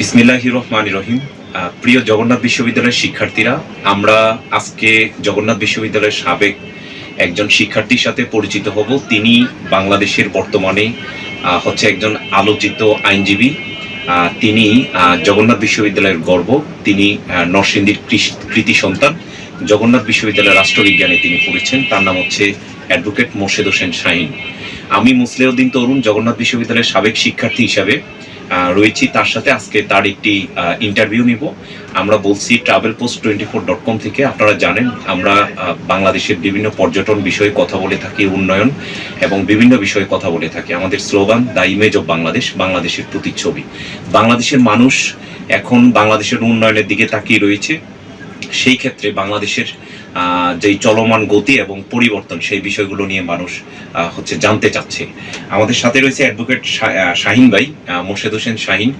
বিসমিল্লাহ রহমান রহিম। প্রিয় জগন্নাথ বিশ্ববিদ্যালয়ের শিক্ষার্থীরা, আমরা আজকে জগন্নাথ বিশ্ববিদ্যালয়ের সাবেক একজন শিক্ষার্থীর সাথে পরিচিত হব। তিনি বাংলাদেশের বর্তমানে হচ্ছে একজন আলোচিত আইনজীবী। তিনি জগন্নাথ বিশ্ববিদ্যালয়ের গর্ব। তিনি নরসিংদীর কৃতি সন্তান। জগন্নাথ বিশ্ববিদ্যালয়ের রাষ্ট্রবিজ্ঞানে তিনি পড়েছেন। তার নাম হচ্ছে অ্যাডভোকেট মোর্শেদ হোসেন শাহিন। আমি মুসলিউদ্দিন তরুণ, জগন্নাথ বিশ্ববিদ্যালয়ের সাবেক শিক্ষার্থী হিসাবে রয়েছি। তার সাথে আজকে তার একটি ইন্টারভিউ নিব। আমরা বলছি travel post twenty four dot com থেকে। আপনারা জানেন, আমরা বাংলাদেশের বিভিন্ন পর্যটন বিষয়ে কথা বলে থাকি, উন্নয়ন এবং বিভিন্ন বিষয়ে কথা বলে থাকি। আমাদের slogan, the image of Bangladesh বাংলাদেশের প্রতিচ্ছবি। বাংলাদেশের মানুষ এখন বাংলাদেশের উন্নয়নের দিকে তাকিয়ে রয়েছে। সেই ক্ষেত্রে বাংলাদেশের যেই চলমান গতি এবং পরিবর্তন, সেই বিষয়গুলো নিয়ে মানুষ হচ্ছে জানতে চাচ্ছে। আমাদের সাথে রয়েছে অ্যাডভোকেট শাহিন ভাই মোর্শেদ হোসেন শাহিন।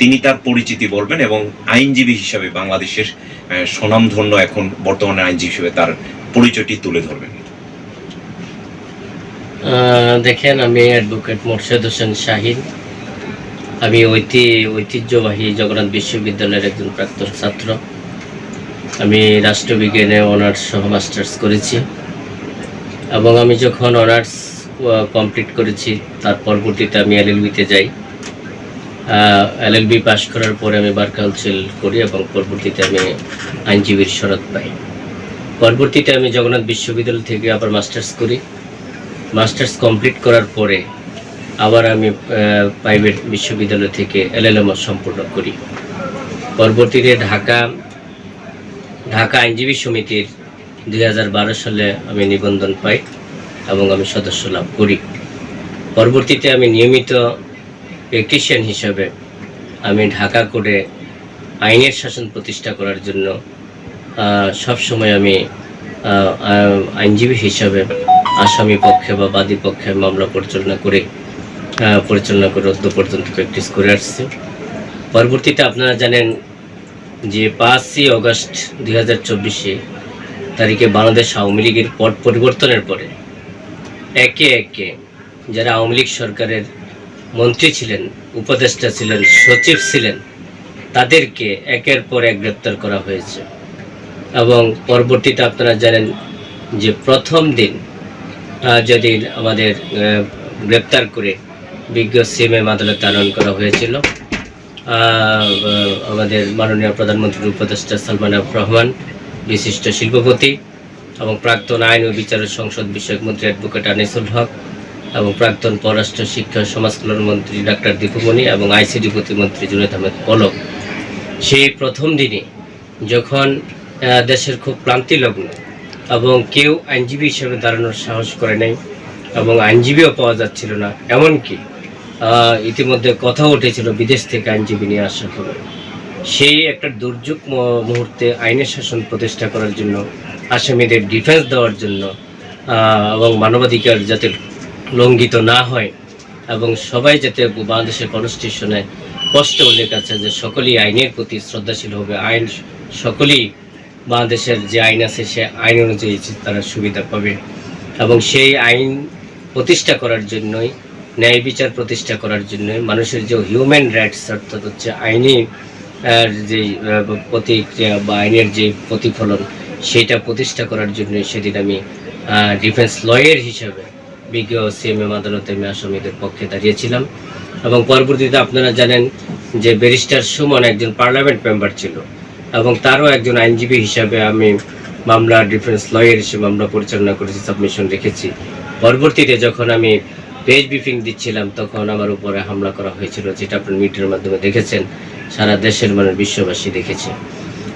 তিনি তার পরিচিতি বলবেন এবং আইনজীবী হিসাবে বাংলাদেশের স্বনামধন্য এখন বর্তমানে আইনজীবী হিসেবে তার পরিচয়টি তুলে ধরবেন। দেখেন, আমি অ্যাডভোকেট মোর্শেদ হোসেন শাহিন। আমি ঐতি, ঐতিহ্যবাহী জগন্নাথ বিশ্ববিদ্যালয়ের একজন প্রাক্তন ছাত্র। আমি রাষ্ট্রবিজ্ঞানে অনার্স সহ মাস্টার্স করেছি। এবং আমি যখন অনার্স কমপ্লিট করেছি, তার পরবর্তীতে আমি এল এলএলবিতে যাই। এলএলবি পাশ করার পরে আমি বার কাউন্সিল করি এবং পরবর্তীতে আমি আইনজীবীর শরৎ পাই। পরবর্তীতে আমি জগন্নাথ বিশ্ববিদ্যালয় থেকে আবার মাস্টার্স করি। মাস্টার্স কমপ্লিট করার পরে আবার আমি প্রাইভেট বিশ্ববিদ্যালয় থেকে এল এলএলএম সম্পূর্ণ করি। পরবর্তীতে ঢাকা ঢাকা আইনজীবী সমিতির দুই হাজার বারো সালে আমি নিবন্ধন পাই এবং আমি সদস্য লাভ করি। পরবর্তীতে আমি নিয়মিত প্র্যাকটিশিয়ান হিসাবে আমি ঢাকা করে আইনের শাসন প্রতিষ্ঠা করার জন্য সবসময় আমি আইনজীবী হিসাবে আসামি পক্ষে বা বাদী পক্ষে মামলা পরিচালনা করে পরিচালনা করে অদ্য পর্যন্ত প্র্যাকটিস করে আসছি। পরবর্তীতে আপনারা জানেন যে পাঁচই অগস্ট দুই হাজার চব্বিশে তারিখে বাংলাদেশ আওয়ামী লীগের পট পরিবর্তনের পরে একে একে যারা আওয়ামী লীগ সরকারের মন্ত্রী ছিলেন, উপদেষ্টা ছিলেন, সচিব ছিলেন, তাদেরকে একের পর এক গ্রেপ্তার করা হয়েছে। এবং পরবর্তীতে আপনারা জানেন যে প্রথম দিন যেদিন আমাদের গ্রেপ্তার করে বিজ্ঞ সিএমএম আদালতে আনয়ন করা হয়েছিল। আমাদের মাননীয় প্রধানমন্ত্রীর উপদেষ্টা সালমান রহমান, বিশিষ্ট শিল্পপতি এবং প্রাক্তন আইন ও বিচারের সংসদ বিষয়ক মন্ত্রী অ্যাডভোকেট আনিসুল হক এবং প্রাক্তন পররাষ্ট্র শিক্ষা সমাজ কল্যাণ মন্ত্রী ডাক্তার দীপুমণি এবং আইসিডি প্রতিমন্ত্রী জুনেদ আহমেদ পলক। সেই প্রথম দিনে যখন দেশের খুব ক্লান্তি লগ্ন এবং কেউ আইনজীবী হিসেবে দাঁড়ানোর সাহস করে নাই এবং আইনজীবীও পাওয়া যাচ্ছিল না, এমনকি ইতিমধ্যে কথা উঠেছিল বিদেশ থেকে আইনজীবী নিয়ে আসার পরে। সেই একটা দুর্যোগ মুহূর্তে আইনের শাসন প্রতিষ্ঠা করার জন্য, আসামিদের ডিফেন্স দেওয়ার জন্য এবং মানবাধিকার যাতে লঙ্ঘিত না হয়, এবং সবাই যাতে বাংলাদেশের কনস্টিটিউশনে স্পষ্ট উল্লেখ আছে যে সকলেই আইনের প্রতি শ্রদ্ধাশীল হবে। আইন সকলেই বাংলাদেশের যে আইন আছে, সে আইন অনুযায়ী তারা সুবিধা পাবে। এবং সেই আইন প্রতিষ্ঠা করার জন্যই ন্যায় বিচার প্রতিষ্ঠা করার জন্য মানুষের যে হিউম্যান রাইটস অর্থাৎ হচ্ছে আইনি যে প্রতিক্রিয়া বা আইনের যে প্রতিফলন, সেটা প্রতিষ্ঠা করার জন্য সেদিন আমি ডিফেন্স লয়ের হিসাবে বিজ্ঞ সিএমএম আদালতে আমি আসামিদের পক্ষে দাঁড়িয়েছিলাম। এবং পরবর্তীতে আপনারা জানেন যে ব্যারিস্টার সুমন একজন পার্লামেন্ট মেম্বার ছিল এবং তারও একজন আইনজীবী হিসাবে আমি মামলা ডিফেন্স লয়ের হিসেবে মামলা পরিচালনা করেছি সাবমিশন রেখেছি। পরবর্তীতে যখন আমি পেজ ব্রিফিং দিচ্ছিলাম, তখন আমার উপরে হামলা করা হয়েছিল, যেটা আপনার মিডিয়ার মাধ্যমে দেখেছেন, সারা দেশের মানে বিশ্ববাসী দেখেছে।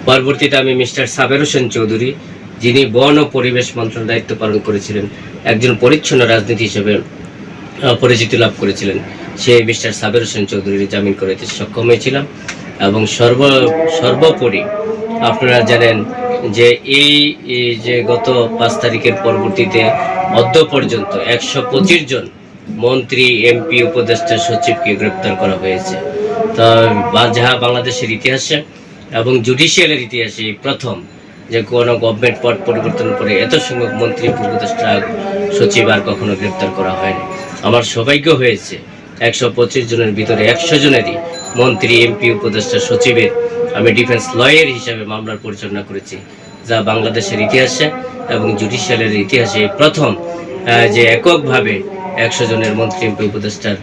পরবর্তীতে আমি মিস্টার সাবের হোসেন চৌধুরী, যিনি বন ও পরিবেশ মন্ত্রণালয়ের দায়িত্ব পালন করেছিলেন, একজন পরিচ্ছন্ন রাজনীতি হিসেবে পরিচিতি লাভ করেছিলেন সেই মিস্টার সাবের হোসেন চৌধুরীর জামিন করাতে সক্ষম হয়েছিলাম। এবং সর্ব, সর্বোপরি আপনারা জানেন যে এই এই যে গত পাঁচ তারিখের পরবর্তীতে মধ্য পর্যন্ত একশো পঁচিশ জন মন্ত্রী, এমপি, উপদেষ্টা সচিবকে গ্রেপ্তার করা হয়েছে। তা যাহা বাংলাদেশের ইতিহাসে এবং জুডিশিয়ালের ইতিহাসে প্রথম যে কোনো গভর্নমেন্ট পদ পরিবর্তন করে এত সংখ্যক মন্ত্রী, উপদেষ্টা, সচিব আর কখনো গ্রেপ্তার করা হয়নি। আমার সৌভাগ্য হয়েছে একশো পঁচিশ জনের ভিতরে একশো জনেরই মন্ত্রী, এমপি, উপদেষ্টা, সচিবের আমি ডিফেন্স লয়ার হিসাবে মামলার পরিচালনা করেছি, যা বাংলাদেশের ইতিহাসে এবং জুডিশিয়ালের ইতিহাসে প্রথম যে এককভাবে একশো জনের মন্ত্রী এমপি উপদেষ্টার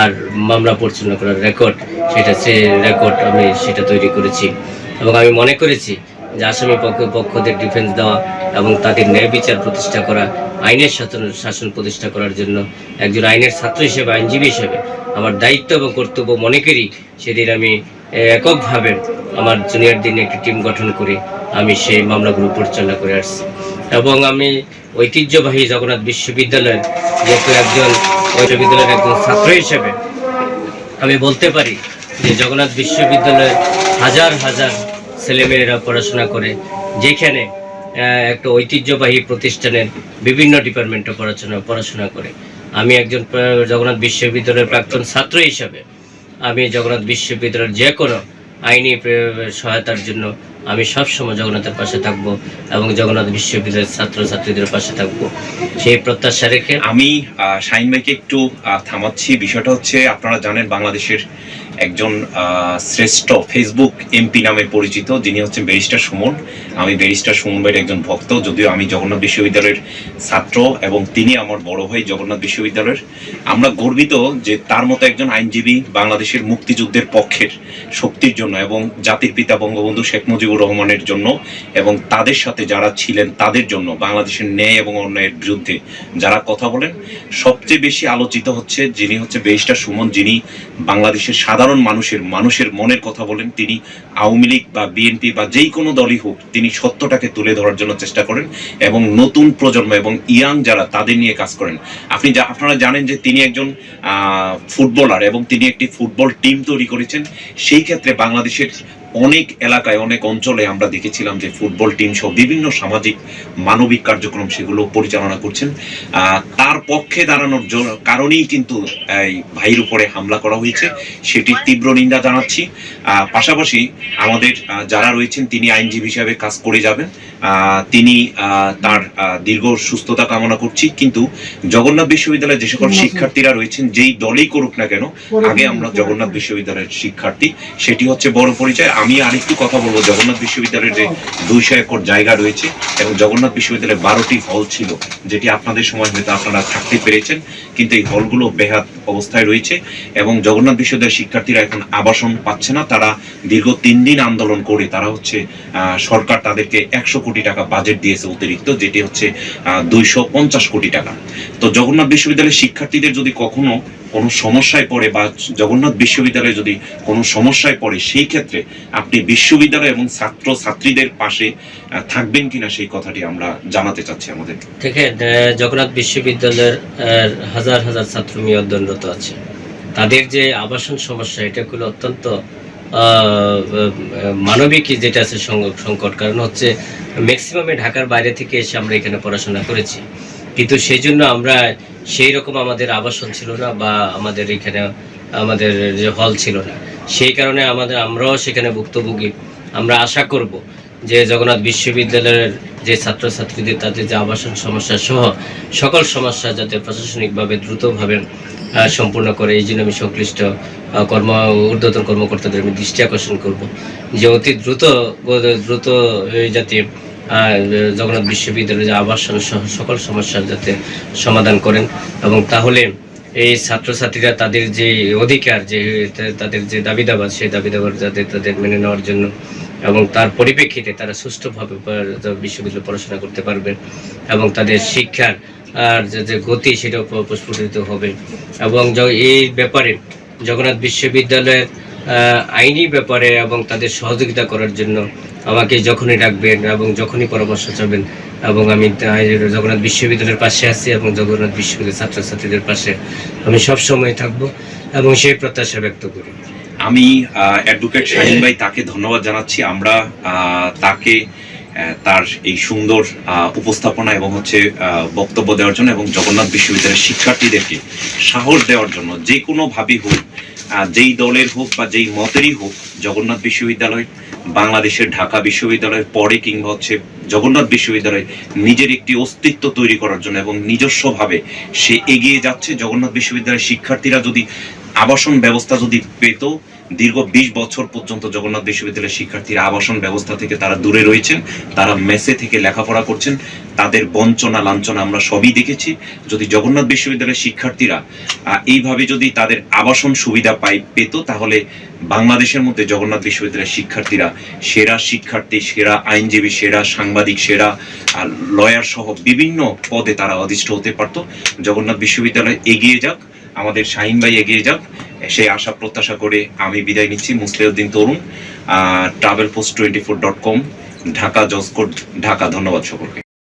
আর মামলা পরিচালনা করার রেকর্ড সেটা সে রেকর্ড আমি সেটা তৈরি করেছি। এবং আমি মনে করেছি যে আসামি পক্ষ, পক্ষদের ডিফেন্স দেওয়া এবং তাদের ন্যায় বিচার প্রতিষ্ঠা করা, আইনের শাসন শাসন প্রতিষ্ঠা করার জন্য একজন আইনের ছাত্র হিসেবে, আইনজীবী হিসেবে আমার দায়িত্ব এবং কর্তব্য মনে করি, সেদিন আমি এককভাবে আমার জুনিয়র দিনে একটি টিম গঠন করে আমি সেই মামলাগুলো পরিচালনা করে আসছি। এবং আমি ঐতিহ্যবাহী জগন্নাথ বিশ্ববিদ্যালয়ের যেহেতু একজন বিশ্ববিদ্যালয়ের একজন ছাত্র হিসেবে আমি বলতে পারি যে জগন্নাথ বিশ্ববিদ্যালয়ে হাজার হাজার ছেলেমেয়েরা পড়াশোনা করে, যেখানে একটা ঐতিহ্যবাহী প্রতিষ্ঠানের বিভিন্ন ডিপার্টমেন্টে পড়াশোনা পড়াশোনা করে। আমি একজন জগন্নাথ বিশ্ববিদ্যালয়ের প্রাক্তন ছাত্র হিসাবে আমি জগন্নাথ বিশ্ববিদ্যালয়ের যে কোনো আইনি সহায়তার জন্য আমি সবসময় জগন্নাথের পাশে থাকব এবং জগন্নাথ বিশ্ববিদ্যালয়ের ছাত্রছাত্রীদের পাশে থাকব। সেই প্রত্যাশা রেখে আমি শাহিন ভাইকে একটু থামাচ্ছি। বিষয়টা হচ্ছে, আপনারা জানেন বাংলাদেশের একজন শ্রেষ্ঠ ফেসবুক এমপি নামে পরিচিত, যিনি হচ্ছেন ব্যারিস্টার সুমন। আমি ব্যারিস্টার সুমন ভাইয়ের একজন ভক্ত, যদিও আমি জগন্নাথ বিশ্ববিদ্যালয়ের ছাত্র এবং তিনি আমার বড় ভাই জগন্নাথ বিশ্ববিদ্যালয়ের। আমরা গর্বিত যে তার মতো একজন আইনজীবী বাংলাদেশের মুক্তিযুদ্ধের পক্ষের শক্তির জন্য এবং জাতির পিতা বঙ্গবন্ধু শেখ মুজিবুর রহমানের জন্য এবং তাদের সাথে যারা ছিলেন তাদের জন্য বাংলাদেশের ন্যায় এবং অন্যায়ের বিরুদ্ধে যারা কথা বলেন। সবচেয়ে বেশি আলোচিত হচ্ছে যিনি হচ্ছে ব্যারিস্টার সুমন, যিনি বাংলাদেশের সাধারণ মানুষের মানুষের মনের কথা বলেন, তিনি আওয়ামী লীগ বা বিএনপি বা যেই কোনো দলই হোক, তিনি সত্যটাকে তুলে ধরার জন্য চেষ্টা করেন এবং নতুন প্রজন্ম এবং ইয়াং যারা, তাদের নিয়ে কাজ করেন। আপনি যা, আপনারা জানেন যে তিনি একজন ফুটবলার এবং তিনি একটি ফুটবল টিম তৈরি করেছেন। সেই ক্ষেত্রে বাংলাদেশের অনেক এলাকায়, অনেক অঞ্চলে আমরা দেখেছিলাম যে ফুটবল টিম সহ বিভিন্ন সামাজিক, মানবিক কার্যক্রম সেগুলো পরিচালনা করছেন। তার পক্ষে দাঁড়ানোর কারণেই কিন্তু এই ভাইয়ের উপরে হামলা করা হয়েছে। সেটির তীব্র নিন্দা জানাচ্ছি। পাশাপাশি আমাদের যারা রয়েছেন, তিনি আইনজীবী হিসাবে কাজ করে যাবেন। তিনি তার দীর্ঘ সুস্থতা কামনা করছি। কিন্তু জগন্নাথ বিশ্ববিদ্যালয়ে যে সকল শিক্ষার্থীরা রয়েছেন, যেই দলেই করুক না কেন, আগে আমরা জগন্নাথ বিশ্ববিদ্যালয়ের শিক্ষার্থী, সেটি হচ্ছে বড় পরিচয়। আমি আরেকটু কথা বলব। জগন্নাথ বিশ্ববিদ্যালয়ের যে দুইশো একর জায়গা রয়েছে এবং জগন্নাথ বিশ্ববিদ্যালয়ে বারোটি হল ছিল, যেটি আপনাদের সময় হয়তো আপনারা থাকতে পেরেছেন, কিন্তু এই হলগুলো বেহাত অবস্থায় রয়েছে এবং জগন্নাথ বিশ্ববিদ্যালয়ের শিক্ষার্থীরা এখন আবাসন পাচ্ছে না। তারা দীর্ঘ তিন দিন আন্দোলন করে তারা হচ্ছে সরকার তাদেরকে একশো কোটি টাকা বাজেট দিয়েছে অতিরিক্ত, যেটি হচ্ছে দুইশো পঞ্চাশ কোটি টাকা। তো জগন্নাথ বিশ্ববিদ্যালয়ের শিক্ষার্থীদের যদি কখনো কোনো সমস্যায় পড়ে বা জগন্নাথ বিশ্ববিদ্যালয়ে যদি কোনো সমস্যায় পড়ে, সেই ক্ষেত্রে আপনি বিশ্ববিদ্যালয় এবং ছাত্র, ছাত্রীদের পাশে থাকবেন কিনা সেই কথাটি আমরা জানাতে চাচ্ছি আমাদের। থেকে জগন্নাথ বিশ্ববিদ্যালয়ের হাজার হাজার ছাত্র মেয়ে আছে। তাদের যে আবাসন সমস্যা, এটা হলো অত্যন্ত মানবিক যেটা আছে সংকট। কারণ হচ্ছে ম্যাক্সিমামে ঢাকার বাইরে থেকে এসে আমরা এখানে পড়াশোনা করেছি। কিন্তু সেই জন্য আমরা সেই রকম আমাদের আবাসন ছিল না বা আমাদের এখানে, আমাদের যে হল ছিল না। সেই কারণে আমাদের আমরাও সেখানে ভুক্তভোগী। আমরা আশা করব যে জগন্নাথ বিশ্ববিদ্যালয়ের যে ছাত্রছাত্রীদের, তাদের যে আবাসন সমস্যা সহ সকল সমস্যা যাতে প্রশাসনিকভাবে দ্রুতভাবে সম্পূর্ণ করে, এই জন্য আমি সংশ্লিষ্ট কর্ম, ঊর্ধ্বতন কর্মকর্তাদের আমি দৃষ্টি আকর্ষণ করব। যে অতি দ্রুত দ্রুত যাতে জগন্নাথ বিশ্ববিদ্যালয়ের যে আবাসন সহ সকল সমস্যার যাতে সমাধান করেন এবং তাহলে এই ছাত্রছাত্রীরা তাদের যে অধিকার, যে তাদের যে দাবি দাবা সেই দাবি দাবার যাতে তাদের মেনে নেওয়ার জন্য এবং তার পরিপ্রেক্ষিতে তারা সুষ্ঠুভাবে বিশ্ববিদ্যালয় পড়াশোনা করতে পারবে এবং তাদের শিক্ষার, আর যে গতি সেটাও প্রস্ফুটিত হবে এবং এই ব্যাপারে জগন্নাথ বিশ্ববিদ্যালয়ের আইনি ব্যাপারে এবং তাদের সহযোগিতা করার জন্য আমাকে যখনই ডাকবেন এবং যখনই পরামর্শ চাবেন এবং আমি জগন্নাথ বিশ্ববিদ্যালয়ের পাশে আছি এবং জগন্নাথ বিশ্ববিদ্যালয়ের ছাত্রছাত্রীদের পাশে আমি সব সময় থাকব এবং সেই প্রত্যাশা ব্যক্ত করি। আমি অ্যাডভোকেট শাহিন ভাই, তাকে ধন্যবাদ জানাচ্ছি। আমরা তাকে তার এই সুন্দর উপস্থাপনা এবং হচ্ছে বক্তব্য দেওয়ার জন্য এবং জগন্নাথ বিশ্ববিদ্যালয়ের শিক্ষার্থীদেরকে সাহস দেওয়ার জন্য যে কোনো ভাবেই হোক যেই দলের হোক বা যেই মতেরই হোক, জগন্নাথ বিশ্ববিদ্যালয়, বাংলাদেশের ঢাকা বিশ্ববিদ্যালয়ের পরে কিংবা হচ্ছে জগন্নাথ বিশ্ববিদ্যালয় নিজের একটি অস্তিত্ব তৈরি করার জন্য এবং নিজস্বভাবে সে এগিয়ে যাচ্ছে। জগন্নাথ বিশ্ববিদ্যালয়ের শিক্ষার্থীরা যদি আবাসন ব্যবস্থা যদি পেত দীর্ঘ বিশ বছর পর্যন্ত জগন্নাথ বিশ্ববিদ্যালয়ের শিক্ষার্থীরা আবাসন ব্যবস্থা থেকে তারা দূরে রয়েছেন, তারা মেসে থেকে লেখাপড়া করছেন, তাদের বঞ্চনা, লাঞ্ছনা আমরা সবই দেখেছি। যদি জগন্নাথ বিশ্ববিদ্যালয়ের শিক্ষার্থীরা এইভাবে যদি তাদের আবাসন সুবিধা পাই, পেত, তাহলে বাংলাদেশের মধ্যে জগন্নাথ বিশ্ববিদ্যালয়ের শিক্ষার্থীরা সেরা শিক্ষার্থী, সেরা আইনজীবী, সেরা সাংবাদিক, সেরা আর লয়ার সহ বিভিন্ন পদে তারা অধিষ্ঠ হতে পারত। জগন্নাথ বিশ্ববিদ্যালয় এগিয়ে যাক, আমাদের শাহিন ভাই এগিয়ে যাক। সেই আশা প্রত্যাশা করে আমি বিদায় নিচ্ছি। Musliuddin Tarun travel post twenty four dot com Dhaka, judge court, Dhaka. ধন্যবাদ সকলকে।